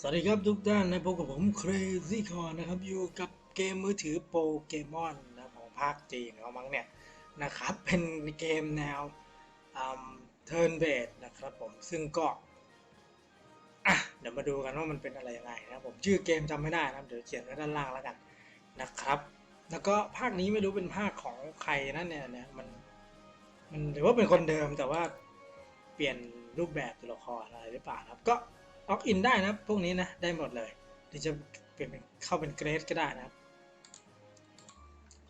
สวัสดีครับทุกท่านนะพบกับผม Crazy c o r นะครับ อยู่กับเกมมือถือโปเกมอนนะของภาคจีนเขามั้งเนี่ยนะครับ เป็นเกมแนวเทิร์นเบสนะครับผมซึ่งก็อะเดี๋ยวมาดูกันว่ามันเป็นอะไรยังไงนะผมชื่อเกมจำไม่ได้นะเดี๋ยวเขียนไว้ด้านล่างแล้วกันนะครับ แล้วก็ภาคนี้ไม่รู้เป็นภาคของใครนั่นเนี่ยนี่ยมันมันหรือว่าเป็นคนเดิมแต่ว่าเปลี่ยนรูปแบบตัวละครอะไรหรือเปล่าครับก็ ล็อกอินได้นะพวกนี้นะ ได้หมดเลยหรือจะเปลี่ยนเป็นเข้าเป็นเกรดก็ได้นะครับ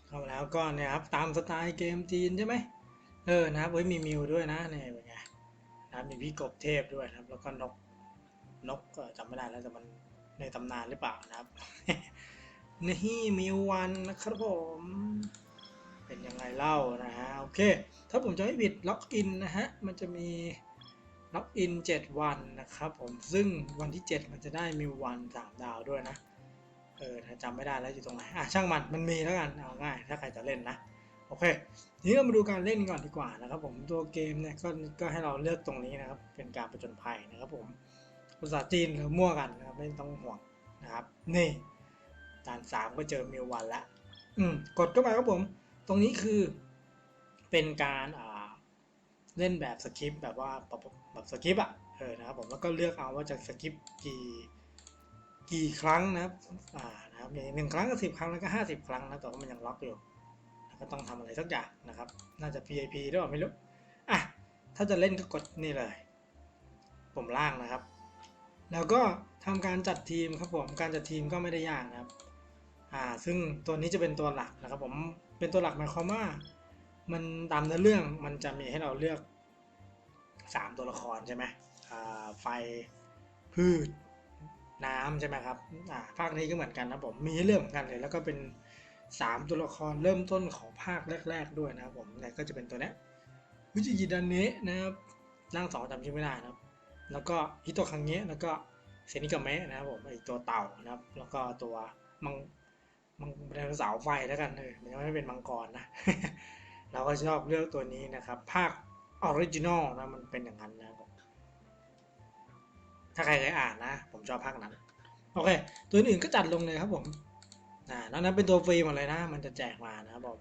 เข้ามาแล้วก็เนี่ยครับตามสไตล์เกมจีนใช่ไหมเออนะครับเฮ้ยมีมิวด้วยนะเนี่ยเป็นไงนะมีพี่กบเทพด้วยนะครับ แล้วก็นกนกจำไม่ได้แล้วแต่มันในตำนานหรือเปล่านะครับนี่มิววันนะครับผมเป็นยังไงเล่านะฮะโอเค ถ้าผมจะไม่ผิดล็อกอินนะฮะมันจะมี ล็อกอิน 7 วันนะครับผมซึ่งวันที่ 7 มันจะได้มิววัน3ดาวด้วยนะ เออถ้าจำไม่ได้แล้วอยู่ตรงไหนอะช่างมันมันมีแล้วกันเอาง่าย ถ้าใครจะเล่นนะ โอเค ทีนี้เรามาดูการเล่นก่อนดีกว่านะครับผมตัวเกมเนี่ยก็ก็ให้เราเลือกตรงนี้นะครับ เป็นการประจนภัยนะครับผมภาษาจีนหรือมั่วกันนะครับไม่ต้องห่วงนะครับ นี่ด่านสามก็เจอมิววันละอืมกดเข้าไปครับผม ตรงนี้คือเป็นการอ่าเล่นแบบสคริปต์แบบว่า แบบสคริปต์อะเออนะครับผมแล้วก็เลือกเอาว่าจะสคริปต์กี่กี่ครั้งนะครับอ่านะครับอย่างหนึ่งครั้งก็สิบครั้งแล้วก็ห้าสิบครั้งนะแต่ว่ามันยังล็อกอยู่ก็ต้องทำอะไรสักอย่างนะครับ น่าจะ PIP หรือเปล่าไม่รู้อะถ้าจะเล่นก็กดนี่เลยปุ่มล่างนะครับ แล้วก็ทำการจัดทีมครับผมการจัดทีมก็ไม่ได้ยากนะครับอ่าซึ่งตัวนี้จะเป็นตัวหลักนะครับผมเป็นตัวหลักหมายความว่ามันตามเนื้อเรื่องมันจะมีให้เราเลือก สามตัวละครใช่ไหมไฟพืชน้ำใช่ไหมครับภาคนี้ก็เหมือนกันนะผมมีเลือกเหมือนกันเลย แล้วก็เป็นสามตัวละครเริ่มต้นของภาคแรก ๆ ด้วยนะครับผมเนี่ก็จะเป็นตัวนี้วิจิกิดันเนะนะครับร่างสองจำชื่อไม่ได้นะครับ แล้วก็ฮิโตคังเงะแล้วก็เซนิกาเมะนะครับผมไอตัวเต่านะครับ แล้วก็ตัวมังมังไดโนเสาร์ไฟแล้วกันเออมันยังไม่เป็นมังกรนะ เราก็ชอบเลือกตัวนี้นะครับ ภาค ออริจินอลนะมันเป็นอย่างนั้นนะผมถ้าใครเคยอ่านนะ ผมชอบภาคนั้น โอเค ตัวอื่นก็จัดลงเลยครับผมอ่าแล้วนั้นเป็นตัวฟรีหมดเลยนะ มันจะแจกมานะครับผม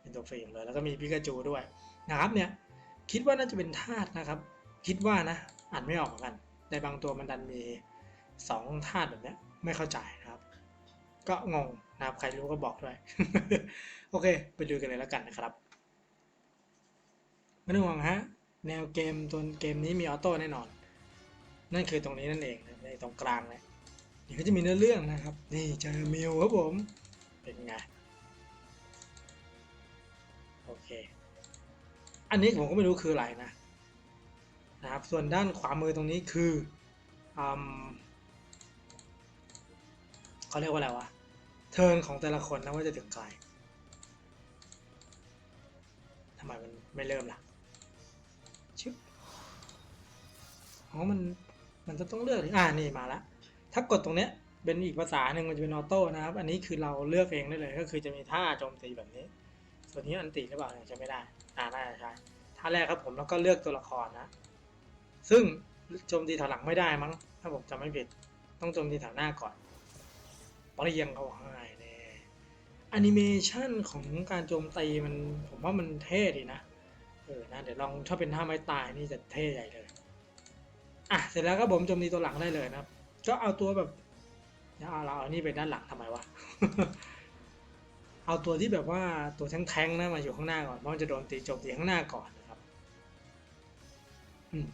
เป็นตัวฟรีหมดเลย แล้วก็มีพิกาจูด้วยนะครับเนี่ย คิดว่าน่าจะเป็นธาตุนะครับ คิดว่านะอ่านไม่ออกเหมือนกันแต่บางตัวมันดันมีสองธาตุแบบนี้ไม่เข้าใจนะครับ ก็งงนะครับ ใครรู้ก็บอกด้วย โอเค ไปดูกันเลยแล้วกันนะครับ ไม่ต้องห่วงฮะ แนวเกมตัวเกมนี้มีออโต้แน่นอน นั่นคือตรงนี้นั่นเองในตรงกลางเนี่ยนี่ก็จะมีเนื้อเรื่องนะครับ นี่เจอมิวครับผม เป็นไง โอเค อันนี้ผมก็ไม่รู้คืออะไรนะ นะครับ ส่วนด้านขวามือตรงนี้คืออืมเขาเรียกว่าอะไรวะ เทิร์นของแต่ละคนนะว่าจะถึงใครทำไมมันไม่เริ่มล่ะ อ๋อมันมันจะต้องเลือกอ่านี่มาแล้วถ้ากดตรงเนี้ยเป็นอีกภาษาหนึ่งมันจะเป็นออโต้นะครับ อันนี้คือเราเลือกเองได้เลย ก็คือจะมีท่าโจมตีแบบนี้ ส่วนนี้อันติหรือเปล่าเนี่ยใช่ไม่ได้ อ่าน่าจะใช่ท่าแรกครับผมแล้วก็เลือกตัวละครนะ ซึ่งโจมตีแถวหลังไม่ได้มั้ง ถ้าผมจำไม่ผิด ต้องโจมตีแถวหน้าก่อนปรียังเขาให้แน่แอนิเมชันของการโจมตีมันผมว่ามันเท่ดีนะ เออนะเดี๋ยวลองถ้าเป็นท่าไม้ตายนี่จะเท่ใหญ่เลย อะเสร็จแล้วก็ผมโจมตีตัวหลังได้เลยนะครับ ก็เอาตัวแบบเอาเราเอานี่ไปด้านหลังทำไมวะ เอาตัวที่แบบว่าตัวแท้งๆนะมาอยู่ข้างหน้าก่อนเพราะมันจะโดนตีโจมตีข้างหน้าก่อนนะครับอืม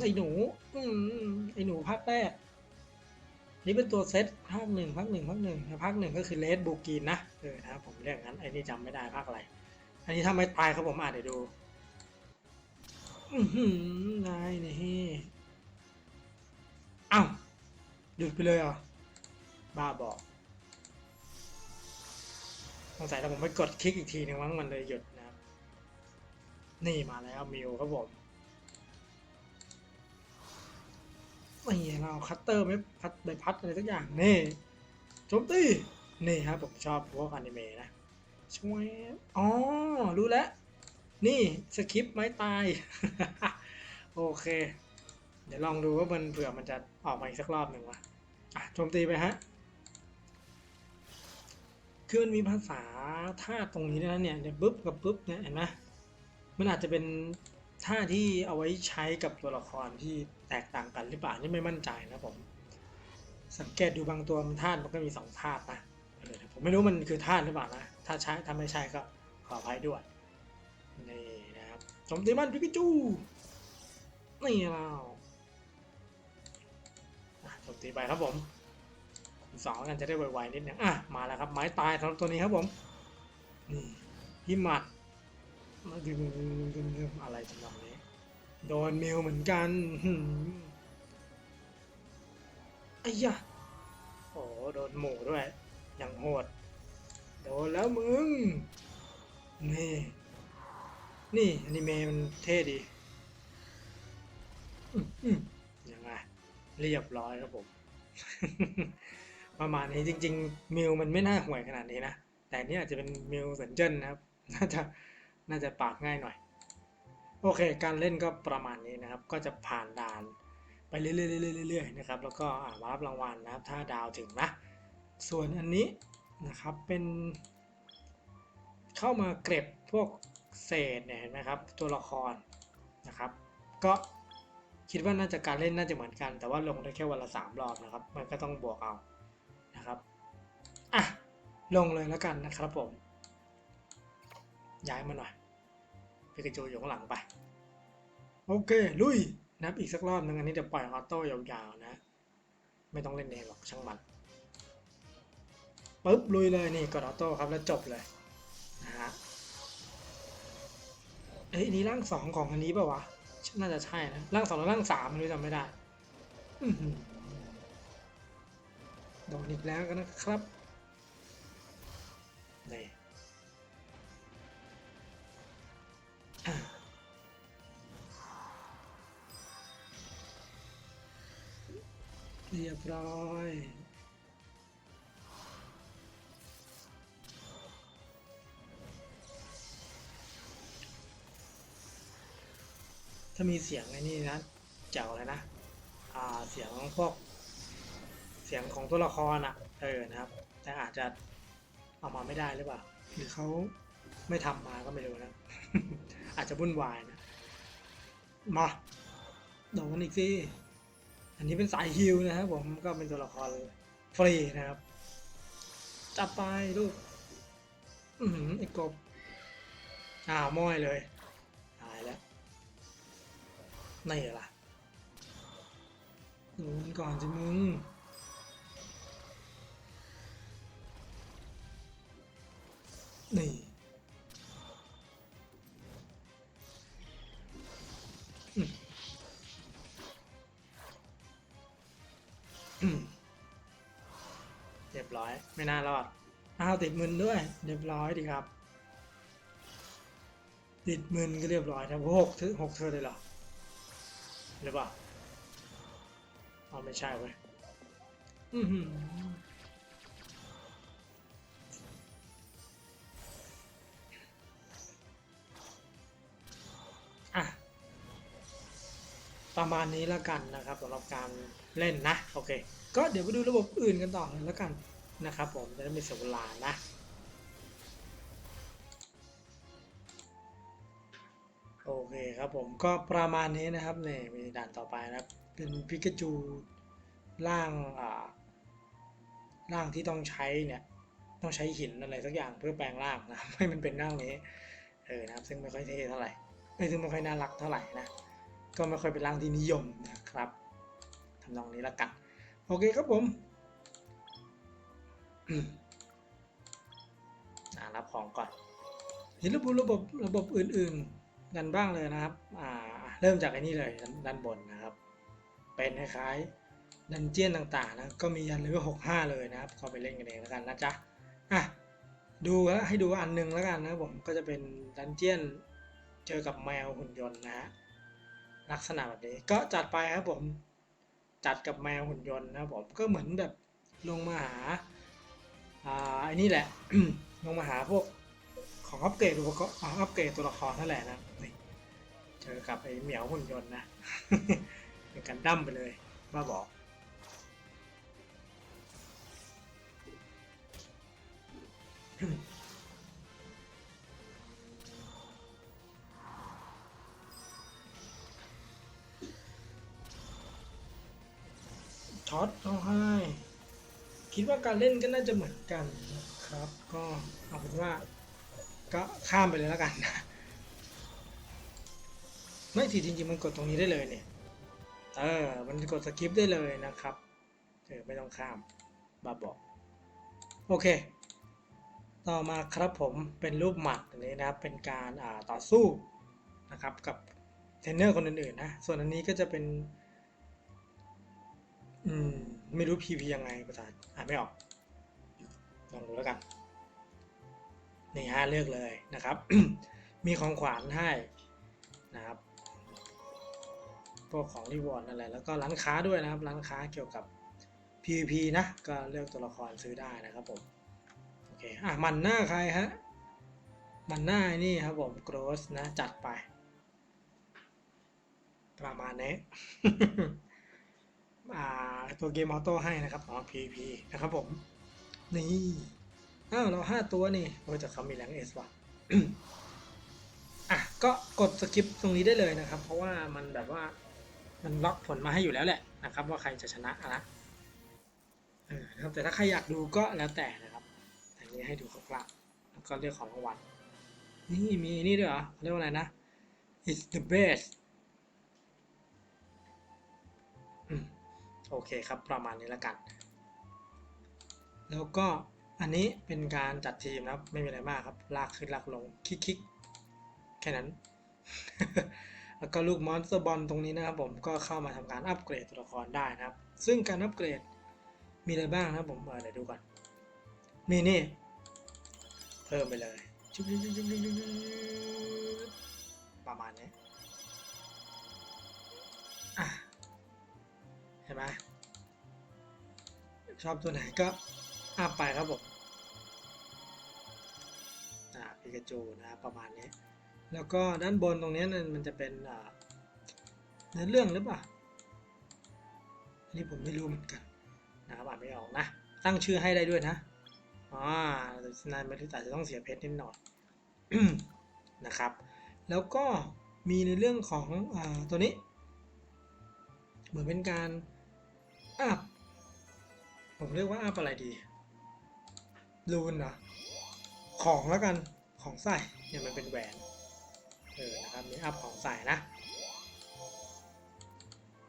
ไอ้หนูอไอ้หนูภาคแรกนี่เป็นตัวเซตภาคหนึ่งภาคหนึ่งภาคหนึ่งภาคหนึ่งก็คือเลดบูกีนนะเออนะครับผมเรียกงั้นไอ้นี่จำไม่ได้ภาคอะไร อันนี้ถ้าไม่ตายครับผมอ่านเดี๋ยวดู นายนี่อ้าวหยุดไปเลยเหรอ บ้าบอกสงสัยแต่ผมไปกดคลิกอีกทีนึงมั้งมันเลยหยุดนะครับ นี่มาแล้วมิวครับผมนี่เราคัตเตอร์ไม่พัดใบพัดอะไรสักอย่าง นี่โจมตีนี่ครับผมชอบพวกอนิเมะนะช่วยอ๋อ รู้แล้ว นี่สคริปต์ไม้ตาย โอเค เดี๋ยวลองดูว่ามันเผื่อมันจะออกมาอีกสักรอบหนึ่งวะอะโจมตีไปฮะคือมันมีภาษาท่าตรงนี้นะเนี่ยเนี่ยปึ๊บกับปึ๊บเนี่ยเห็นไหมมันอาจจะเป็นท่าที่เอาไว้ใช้กับตัวละครที่แตกต่างกันหรือเปล่านี่ไม่มั่นใจนะผม สังเกตดูบางตัวมันธาตุมันก็มีสองธาตุนะผมไม่รู้มันคือธาตุหรือเปล่านะถ้าใช้ถ้าไม่ใช่ก็ขออภัยด้วย จมตีมันพิกาจูนี่เราจมตีไปครับผมสองแล้วกันจะได้ไวๆนิดนึงอะมาแล้วครับไม้ตายสำหรับตัวนี้ครับผมนี่หิมัดมาดึงดึงอะไรจำนองนี้โดนเมลเหมือนกันไอ้ยะโอ้โดนหมูด้วย อย่างโหด โดนแล้วมึง นี่ นี่อนิเมะมันเท่ดีอยังไงเรียบร้อยครับผม ประมาณนี้จริง ๆ มิวมันไม่น่าห่วยขนาดนี้นะ แต่นี่อาจจะเป็นมิวเซนเจนนะครับ น่าจะน่าจะปากง่ายหน่อย โอเค การเล่นก็ประมาณนี้นะครับ ก็จะผ่านด่านไปเรื่อยๆเรื่อยๆนะครับ แล้วก็อ่ามารับรางวัลนะครับ ถ้าดาวถึงนะ ส่วนอันนี้นะครับเป็น เข้ามาเก็บพวก เศษเนี่ยเห็นไหมครับตัวละครนะครับก็คิดว่าน่าจะการเล่นน่าจะเหมือนกัน แต่ว่าลงได้แค่วันละสามรอบนะครับ มันก็ต้องบวกเอานะครับอะลงเลยแล้วกันนะครับผม ย้ายมาหน่อยพิกาจูอยู่ข้างหลังไป โอเค ลุยนับอีกสักรอบหนึงอันนี้จะปล่อยออโต้ยาวๆนะ ไม่ต้องเล่นเองหรอกช่างมันปุ๊บลุยเลยนี่กดออโต้ครับแล้วจบเลยนะฮะ เอ้ยนี้ร่างสองของอันนี้ป่าวะน่าจะใช่นะร่างสองหรือร่างสามไม่รู้จำไม่ได้อื้อหือโดนอีกแล้วกันนะครับนี่เรียบร้อย ถ้ามีเสียงไอ้นี่นะเจ๋วเลยนะอ่าเสียงพวก เสียงของตัวละครอะเออนะครับ แต่อาจจะเอามาไม่ได้หรือเปล่า หรือเขาไม่ทำมาก็ไม่รู้นะ อาจจะวุ่นวายนะ มาโดนกันอีกสิอันนี้เป็นสายฮิลนะครับผมก็เป็นตัวละครฟรีนะครับ จับไปลูก อือหือไอ้กบอ้าวม้อยเลย นี่ล่ะโดนก่อนสิมึงนี่เรียบร้อย ไม่น่ารอดอ้าวติดมึนด้วย เรียบร้อยดีครับ ติดมึนก็เรียบร้อยนะหกเธอหกเธอเลยเหรอ หรือเปล่าอ๋อไม่ใช่เว้ยอือหืออะประมาณนี้แล้วกันนะครับสำหรับการเล่นนะ โอเค ก็เดี๋ยวไปดูระบบอื่นกันต่อเลยแล้วกันนะครับผมจะได้ไม่เสียเวลานะ เคครับผมก็ประมาณนี้นะครับเนี่ยมีด่านต่อไปนะครับเป็นพิกาจูร่างอ่าร่างที่ต้องใช้เนี่ยต้องใช้หินอะไรสักอย่างเพื่อแปลงร่างนะให้มันเป็นร่างนี้เออนะครับซึ่งไม่ค่อยเท่เท่าไหร่ไม่ซึ่งไม่ค่อยน่ารักเท่าไหร่นะก็ไม่ค่อยเป็นร่างที่นิยมนะครับทำนองนี้ละกันโอเคครับผมอืมอ่ารับของก่อนเห็นระบบระบบระบบอื่น ๆ กันบ้างเลยนะครับอ่าเริ่มจากไอ้นี่เลยด้านบนนะครับ เป็นคล้ายๆดันเจียนต่างๆนะก็มียันเลเวลหกห้าเลยนะครับเข้าไปเล่นกันเองแล้วกันนะจ๊ะอะดูแล้วให้ดูอันหนึงแล้วกันนะครับผมก็จะเป็นดันเจียนเจอกับแมวหุ่นยนต์นะฮะลักษณะแบบนี้ก็จัดไปครับผมจัดกับแมวหุ่นยนต์นะผมก็เหมือนแบบลงมาหาอ่าไอ้นี่แหละลงมาหาพวก ของอัปเกรดอุปกรณ์อัปเกรดตัวละครนั่นแหละนะนี่เจอกับไอ้เหมียวหุ่นยนต์นะเป็นการดั้มไปเลยบ้าบอกช็อตเอาให้ คิดว่าการเล่นก็น่าจะเหมือนกันนะครับ ก็เอาเป็นว่า ก็ข้ามไปเลยแล้วกันนะไม่สิจริงๆมันกดตรงนี้ได้เลยเนี่ย เออ มันกดสกิปได้เลยนะครับ เออไม่ต้องข้ามบาบอก โอเค ต่อมาครับผมเป็นรูปหมัดนี้นะครับ เป็นการอ่าต่อสู้นะครับกับเทรนเนอร์คนอื่นๆนะ ส่วนอันนี้ก็จะเป็น อืม ไม่รู้ PV ยังไงภาษาอ่านไม่ออกลองดูแล้วกัน นี่ฮะเลือกเลยนะครับ มีของขวัญให้นะครับพวกของรีวอร์ดอะไรแล้วก็ร้านค้าด้วยนะครับ ร้านค้าเกี่ยวกับ PVP นะ ก็เลือกตัวละครซื้อได้นะครับผม โอเค อะ มันหน้าใครฮะ มันหน้านี่ครับผม โกรสนะ จัดไป ประมาณนี้อ่าตัวเกมออโต้ให้นะครับของ PVP นะครับผม นี่ อ้าวเราห้าตัวนี่โอ้ยแต่เขามีแรงเอสว่ะอะก็กดสกิปตรงนี้ได้เลยนะครับ เพราะว่ามันแบบว่ามันล็อกผลมาให้อยู่แล้วแหละนะครับ ว่าใครจะชนะนะนะครับแต่ถ้าใครอยากดูก็แล้วแต่นะครับแต่นี้ให้ดูคร่าวๆแล้วก็เรียกของรางวัลนี่มีนี่ด้วยเหรอเรียกว่าอะไรนะ it's the best อโอเคครับประมาณนี้แล้วกัน แล้วก็ อันนี้เป็นการจัดทีมนะครับ ไม่มีอะไรมากครับ ลากขึ้นลากลงคลิกคลิกแค่นั้น แล้วก็ลูกมอนสเตอร์บอลตรงนี้นะครับผมก็เข้ามาทำการอัปเกรดตัวละครได้นะครับ ซึ่งการอัปเกรดมีอะไรบ้างนะครับผมเดี๋ยวดูก่อนมีนี่เพิ่มไปเลยประมาณนี้เห็นไหมชอบตัวไหนก็อัพไปครับผม ปิกาจูนะประมาณนี้ แล้วก็ด้านบนตรงนี้นั่นมันจะเป็นเนื้อเรื่องหรือเปล่าอันนี้ผมไม่รู้เหมือนกันนะครับอ่านไม่ออกนะ ตั้งชื่อให้ได้ด้วยนะอ่านายม่ได้แต่จะต้องเสียเพชรนิดหน่อยนะครับ แล้วก็มีในเรื่องของอตัวนี้ เหมือนเป็นการอัพผมเรียกว่าอัพอะไรดีรูนเหรอของแล้วกัน ของใส่เนี่ยมันเป็นแหวน เออ นะครับมีอัพของใส่นะ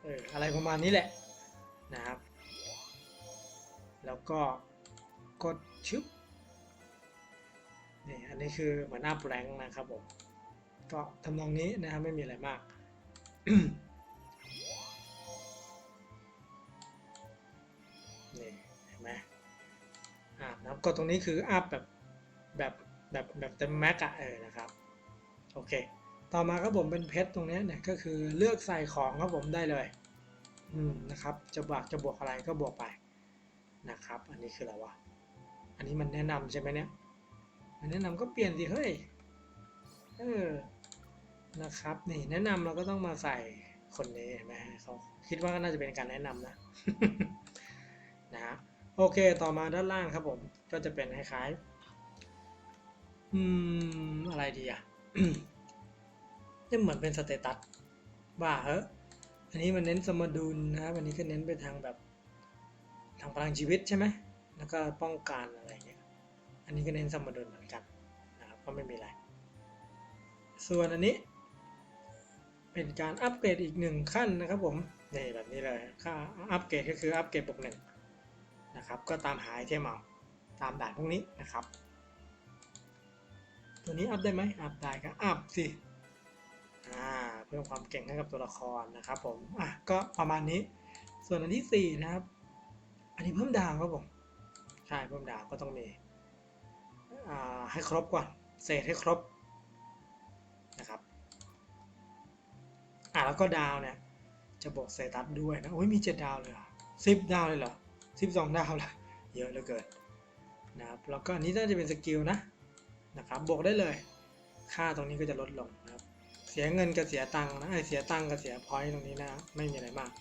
เออ อะไรประมาณนี้แหละ นะครับ แล้วก็กดชึบ นี่ อันนี้คือเหมือนอัพแรงนะครับผม ก็ทำนองนี้นะครับไม่มีอะไรมากนี่เห็นไหมอ่านะครับกดตรงนี้คืออัพแบบแบบ แบบแบบเต็มแม็กอะเออนะครับโอเค ต่อมาครับผมเป็นเพชรตรงนี้เนี่ยก็คือเลือกใส่ของครับผมได้เลยอืมนะครับจะบวกจะบวกอะไรก็บวกไปนะครับ อันนี้คืออะไรวะอันนี้มันแนะนำใช่ไหมเนี่ยมันแนะนำก็เปลี่ยนสิเฮ้ยเออนะครับนี่แนะนำเราก็ต้องมาใส่คนนี้เห็นไหมเขาคิดว่าก็น่าจะเป็นการแนะนำนะนะฮะโอเคต่อมาด้านล่างครับผมก็จะเป็นคล้ายๆ อืม อะไรดีอะจะเหมือนเป็นสเตตัสว่าเฮ้ยอันนี้มันเน้นสมดุลนะครับ อันนี้ก็เน้นไปทางแบบทางพลังชีวิตใช่ไหม แล้วก็ป้องกันอะไรเงี้ย อันนี้ก็เน้นสมดุลเหมือนกันนะครับ ก็ไม่มีอะไร ส่วนอันนี้ เป็นการอัปเกรดอีกหนึ่งขั้นนะครับผมนี่แบบนี้เลย ค่าอัปเกรดก็คืออัปเกรดบวกหนึ่งนะครับ ก็ตามหาไอเทมเอาตามด่านพวกนี้นะครับ ตัวนี้อัพได้ไหมอัพได้ก็อัพสิอ่าเพิ่มความเก่งให้กับตัวละครนะครับผมอะก็ประมาณนี้ ส่วนอันที่สี่นะครับ อันนี้เพิ่มดาวครับผมใช่เพิ่มดาวก็ต้องมีอ่าให้ครบก่อนเศษให้ครบนะครับอะแล้วก็ดาวเนี่ยจะบวกเซตัสด้วยนะโอ้ยมีเจ็ดดาวเลยเหรอสิบดาวเลยเหรอสิบสองดาวเลยเยอะเหลือเกินนะครับแล้วก็อันนี้น่าจะเป็นสกิลนะ นะครับบวกได้เลย ค่าตรงนี้ก็จะลดลงนะครับ เสียเงินกับเสียตังค์นะไอเสียตังค์กับเสียพอยต์ตรงนี้นะไม่มีอะไรมาก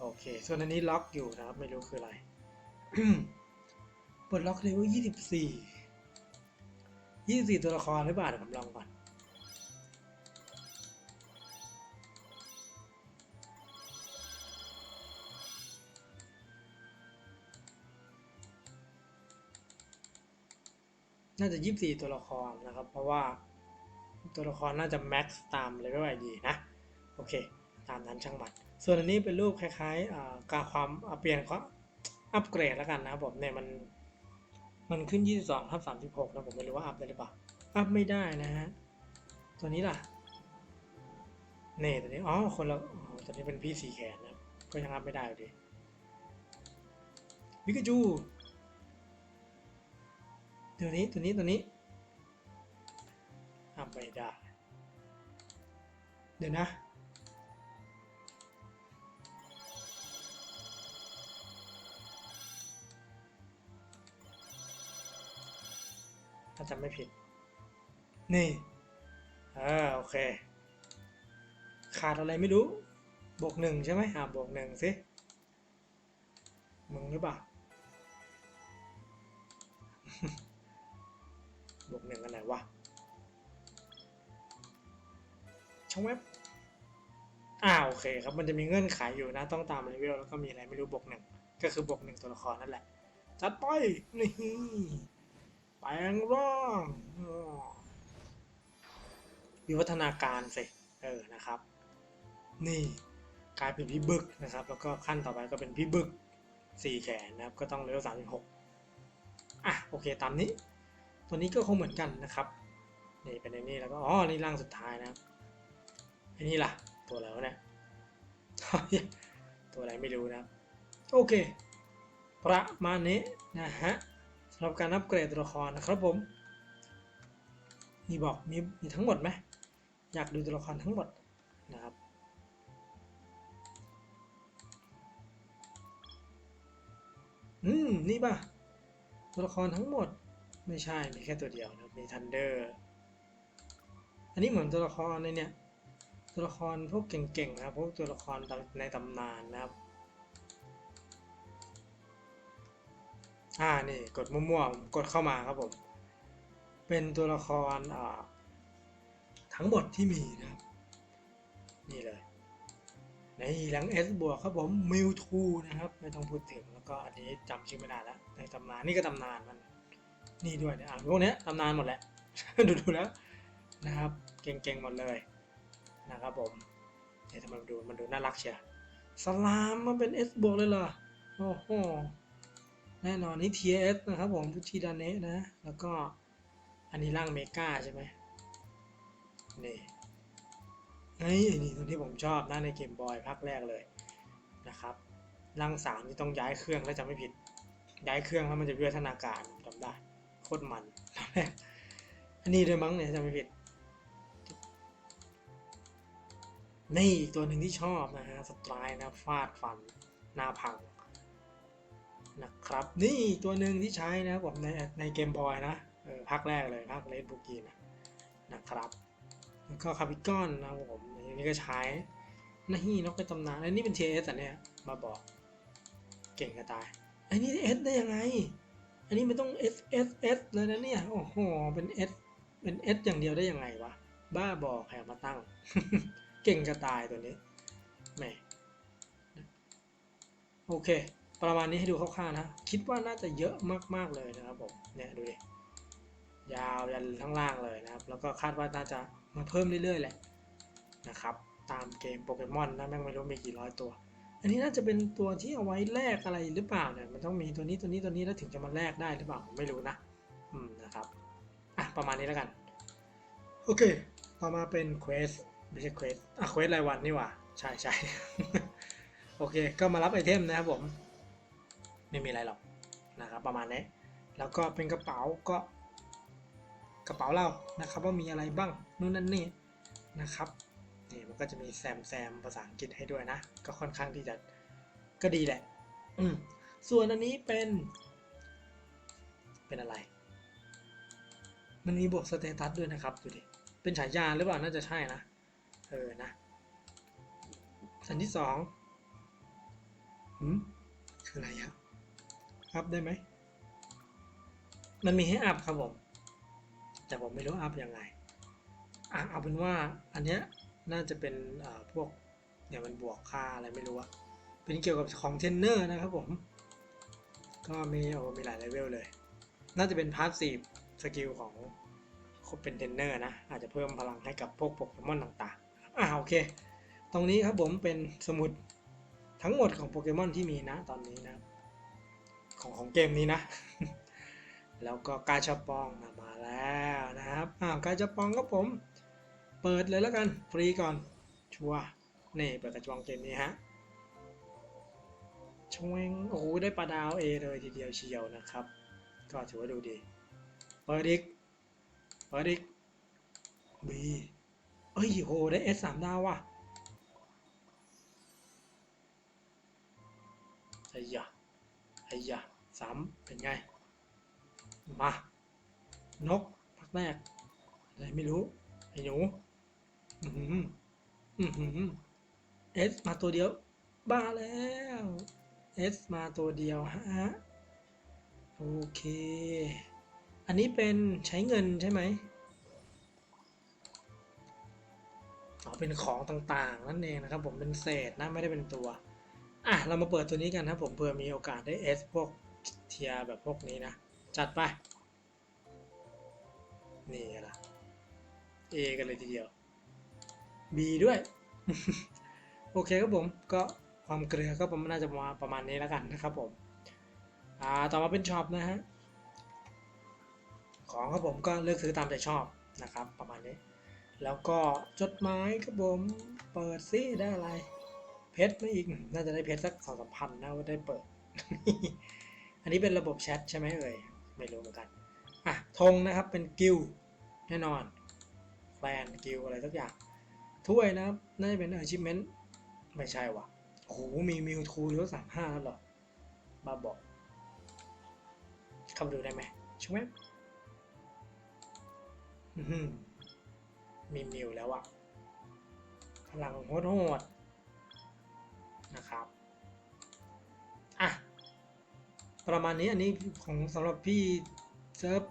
โอเค ส่วนอันนี้ล็อกอยู่นะครับ ไม่รู้คืออะไรปลดล็อกเลเวลยี่สิบสี่ยี่สิบสี่ตัวละครหรือเปล่าเดี๋ยวผมลองก่อน น่าจะยี่สิบสี่ตัวละครนะครับ เพราะว่าตัวละครน่าจะแม็กซ์ตามเลเวลไอดีนะ โอเค ตามนั้นช่างมันส่วนอันนี้เป็นรูปคล้ายๆการความเปลี่ยนความอัปเกรดแล้วกันนะผมเนี่ยมันมันขึ้น 22ทับ36นะผมไม่รู้ว่าอัพได้หรือเปล่า อัพไม่ได้นะฮะ ตัวนี้ล่ะเน่ตัวนี้อ๋อคนละตัวนี้เป็นพี่สีแขนนะก็ยังอัพไม่ได้อยู่ดีวิกาจู ตัวนี้ตัวนี้ตัวนี้อัพไม่ได้ เดี๋ยวนะ ถ้าจำไม่ผิด นี่เออโอเค ขาดอะไรไม่รู้ บวกหนึ่งใช่ไหมอ่าบวกหนึ่งสิ มึงหรือเปล่า บวกหนึ่งอันไหนวะช่องเว็บอ่าโอเคครับมันจะมีเงื่อนไขอยู่นะต้องตามเลเวลแล้วก็มีอะไรไม่รู้บวกหนึ่งก็คือบวกหนึ่งตัวละครนั่นแหละ จัดไปนี่แปลงร่างวิวัฒนาการสิเออนะครับ นี่กลายเป็นพี่บึกนะครับ แล้วก็ขั้นต่อไปก็เป็นพี่บึกสี่แขนนะครับ ก็ต้องเลเวลสามสิบหกอะโอเคตามนี้ ตัวนี้ก็คงเหมือนกันนะครับนี่เป็นในนี้แล้วก็อ๋อนี่ร่างสุดท้ายนะครับอันนี้ล่ะ ตัวอะไรวเนี่ยตัวอะไรไม่รู้นะโอเค ประมาณนี้นะฮะสำหรับการอัปเกรดตัวละครนะครับผมมีบอกมีมีทั้งหมดไหมอยากดูตัวละครทั้งหมดนะครับอืมนี่ป่ะตัวละครทั้งหมด ไม่ใช่ มีแค่ตัวเดียวนะมีทันเดอร์ อันนี้เหมือนตัวละครในเนี่ย ตัวละครพวกเก่งๆนะครับ พวกตัวละครในตำนานนะครับ อ่า นี่กดมั่วๆ กดเข้ามาครับผม เป็นตัวละครอ่าทั้งหมดที่มีนะครับ นี่เลย ในหลัง S บวกครับผมมิวทูนะครับ ไม่ต้องพูดถึง แล้วก็อันนี้จำชื่อไม่ได้แล้วในตำนาน นี่ก็ตำนานมัน นี่ด้วยเนี่ยอ่านพวกเนี้ยตำนานหมดแหละ ดูดูแล้วนะครับเก่งๆหมดเลยนะครับผมเดี๋ยวทำไมมันดูมันดูน่ารักเชียวสลามมันเป็น S บวกเลยเหรอโอ้โหแน่นอนนี่ TS นะครับผมพุชิดาเนะนะ แล้วก็อันนี้ร่างเมกาใช่ไหมนี่ไอ้ไอ้นี่ตัวที่ผมชอบนะในเกมบอยภาคแรกเลยนะครับร่างสามที่ต้องย้ายเครื่องแล้วจำไม่ผิดย้ายเครื่องแล้วมันจะวิวัฒนาการผมจำได้ คตรมันอันนี้ด้วยมั้งเนี่ยจำไม่ผิด นี่อีกตัวหนึ่งที่ชอบนะฮะสไตร์นะฟาดฟันหน้าพังนะครับ นี่ตัวหนึ่งที่ใช้นะครับผมในในเกมบอยนะเออภาคแรกเลยภาคเลดบุกีนะนะครับแล้วก็คาบิกอนนะผมอันนี้ก็ใช้นี่นกในตำนานอันนี้เป็น TS อันเนี้ยมาบอกเก่งกระตายอันนี้ S ได้ยังไง อันนี้มันต้อง S S S เลยนะเนี่ย โอ้โห เป็น S เป็น S อย่างเดียวได้ยังไงวะ บ้าบอกใครมาตั้ง เก่งกระตายตัวนี้ แหม โอเค ประมาณนี้ให้ดูคร่าวๆนะ คิดว่าน่าจะเยอะมากๆเลยนะครับผม เนี่ยดูดิ ยาวยันข้างล่างเลยนะครับ แล้วก็คาดว่าน่าจะมาเพิ่มเรื่อยๆแหละนะครับ ตามเกมโปเกมอนนะแม่งไม่รู้มีกี่ร้อยตัว อันนี้น่าจะเป็นตัวที่เอาไว้แลกอะไรหรือเปล่าเนี่ยมันต้องมีตัวนี้ตัวนี้ตัวนี้แล้วถึงจะมาแลกได้หรือเปล่าไม่รู้นะอืมนะครับอะประมาณนี้แล้วกันโอเคต่อมาเป็นเควสไม่ใช่เควสอะเควสรายวันนี่หว่าใช่ใช่โอเค ก็มารับไอเทมนะครับผม ไม่มีอะไรหรอกนะครับประมาณนี้แล้วก็เป็นกระเป๋าก็กระเป๋าเรานะครับว่ามีอะไรบ้างนู่นนั่นนี่นะครับ นี่มันก็จะมีแซมแซมภาษาอังกฤษให้ด้วยนะ ก็ค่อนข้างที่จะก็ดีแหละ อืมส่วนอันนี้เป็น เป็นอะไร มันมีบวกสเตตัสด้วยนะครับดูดิเป็นฉายาหรือเปล่าน่าจะใช่นะเออนะสันที่สองหืมคืออะไรครับอัพได้ไหมมันมีให้อัพครับผมแต่ผมไม่รู้อัพยังไงอะเอาเป็นว่าอันเนี้ย น่าจะเป็นพวกเนี่ยมันบวกค่าอะไรไม่รู้อะเป็นเกี่ยวกับของเทนเนอร์นะครับผม ก็มีโอ้มีหลายเลเวลเลย น่าจะเป็นพาสซีฟสกิลของคนเป็นเทนเนอร์นะ อาจจะเพิ่มพลังให้กับพวกโปเกมอนต่างๆ อ่าโอเค ตรงนี้ครับผมเป็นสมุดทั้งหมดของโปเกมอนที่มีนะตอนนี้นะ ของของเกมนี้นะ แล้วก็กาชาปองมาแล้วนะครับ อ้าวกาชาปองก็ผม เปิดเลยแล้วกัน ฟรีก่อน ชัวนี่เปิดกระจองเกมนี้ฮะชวงโอ้โหได้ปลาดาวเอเลยทีเดียวเชียวนะครับ ก็ถือว่าดูดี เปิดอีก เปิดอีกบีเอ้ยโหได้เอสสามดาวว่ะไอ้ยะไอ้ยะสามเป็นไง มา นกพักแรกอะไรไม่รู้ ไอ้หนู อือหืออือหือเอสมาตัวเดียว บ้าแล้วเอสมาตัวเดียวฮะโอเค อันนี้เป็นใช้เงินใช่ไหมอ๋อเป็นของต่างๆ นั่นเองนะครับ ผมเป็นเศษนะไม่ได้เป็นตัว อะ เรามาเปิดตัวนี้กันนะผมเผื่อมีโอกาสได้เอสพวกเทียแบบพวกนี้นะ จัดไป นี่ล่ะ A กันเลยทีเดียว B ด้วย โอเคครับผมก็ความเกลือก็ประมาณน่าจะมาประมาณนี้แล้วกันนะครับผมอ่าต่อมาเป็นช็อปนะฮะของครับผมก็เลือกซื้อตามใจชอบนะครับ ประมาณนี้ แล้วก็จดหมายครับผมเปิดซิได้อะไรเพชรไม่อีกน่าจะได้เพชรสักสองสามพันนะว่าได้เปิด อันนี้เป็นระบบแชทใช่ไหมเอ่ยไม่รู้เหมือนกันอะธงนะครับเป็นกิลแน่นอนแฟนกิลอะไรสักอย่าง ถ้วยนะครับ น่าจะเป็น achievement ไม่ใช่วะโอ้โห มีมิวทูเลเวลสามห้าแล้วหรอบ้าบอก เข้ามาดูได้ไหมช่วยอื้อหือมีมิวแล้วอะพลังโหดโหดๆนะครับ อะ ประมาณนี้อันนี้ของสำหรับพี่เซิร์ฟ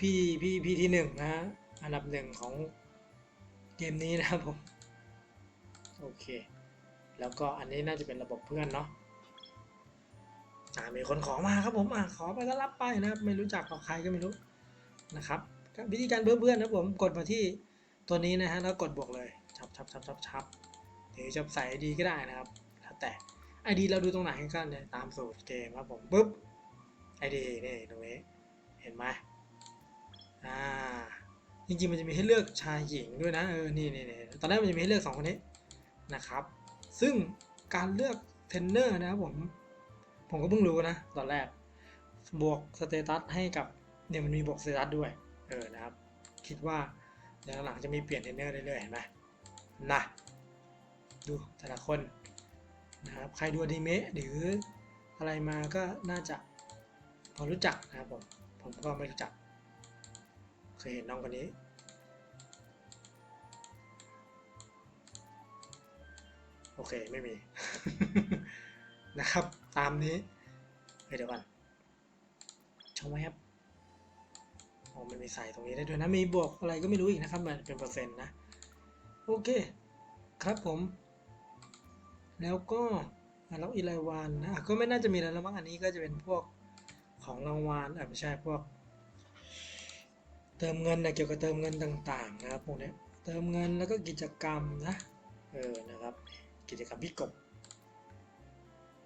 พี่พี่พี่ที่หนึ่งนะ อันดับหนึ่งของเกมนี้นะครับผม โอเค แล้วก็อันนี้น่าจะเป็นระบบเพื่อนเนาะอ่ามีคนขอมาครับผมอ่าขอไปก็รับไปนะครับไม่รู้จักกับใครก็ไม่รู้นะครับวิธีการเพื่อนเพื่อนะผมกดมาที่ตัวนี้นะฮะแล้วกดบวกเลยชับชับชับชับชับหรือจะใส่ไอดีก็ได้นะครับแล้วแต่ไอดีเราดูตรงไหนกันเนี่ยตามสูตรเกมครับผมปุ๊บไอดีนี่ตรงนี้เห็นไหมอ่าจริงๆมันจะมีให้เลือกชายหญิงด้วยนะเออนี่นี่นี่ตอนแรกมันจะมีให้เลือกสองคนนี้ นะครับ ซึ่งการเลือกเทรนเนอร์นะครับผม ผมก็เพิ่งรู้นะ ตอนแรก บวกสเตตัสให้กับเนี่ยมันมีบวกสเตตัสด้วย เออนะครับ คิดว่าเดี๋ยวหลังจะมีเปลี่ยนเทรนเนอร์เรื่อยๆเห็นไหมนะดูแต่ละคนนะครับใครดูอนิเมะหรืออะไรมาก็น่าจะพอรู้จักนะครับผม ผมก็ไม่รู้จัก เคยเห็นน้องคนนี้ โอเคไม่มี นะครับ ตามนี้เเดี๋ยวก่อนชมไหมครับโอ้มันมีใส่ตรงนี้ได้ด้วยนะ มีบวกอะไรก็ไม่รู้อีกนะครับ มันเป็นเปอร์เซ็นต์นะ โอเค ครับผม แล้วก็แล้วอีรายวันนะก็ไม่น่าจะมีอะไรแล้วมั้งอันนี้ก็จะเป็นพวกของรางวัลอะไม่ใช่พวก เติมเงินนะเกี่ยวกับเติมเงินต่างๆ นะครับพวกนี้เติมเงินแล้วก็กิจกรรมนะ เออ นะครับ กิจกรรมพี่กบ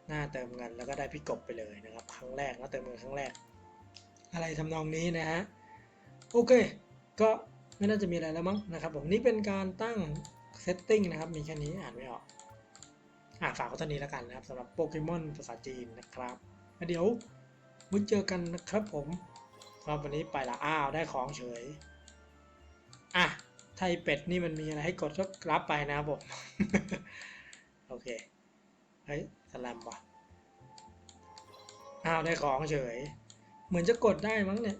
หน้าเติมเงินแล้วก็ได้พี่กบไปเลยนะครับ ครั้งแรกแล้วเติมเงินครั้งแรก อะไรทำนองนี้นะฮะโอเค ก็ไม่น่าจะมีอะไรแล้วมั้งนะครับผมนี่เป็นการตั้งเซตติ้งนะครับ มีแค่นี้อ่านไม่ออกอ่าฝากไว้เท่านี้แล้วกันนะครับสำหรับโปเกมอนภาษาจีนนะครับเดี๋ยวไว้เจอกันนะครับผมสำหรับวันนี้ไปละอ้าวได้ของเฉยอะไทยเป็ดนี่มันมีอะไรให้กดก็รับไปนะครับผม โอเค เฮ้ยสลัมว่ะอ้าวได้ของเฉย เหมือนจะกดได้มั้งเนี่ย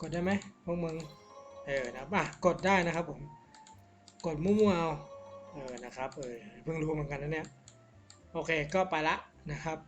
กดได้ไหมพวกมึง เออนะครับอะกดได้นะครับผม กดมั่วๆเอา เออนะครับ เออเพิ่งรู้เหมือนกันนะเนี่ย โอเคก็ไปละนะครับ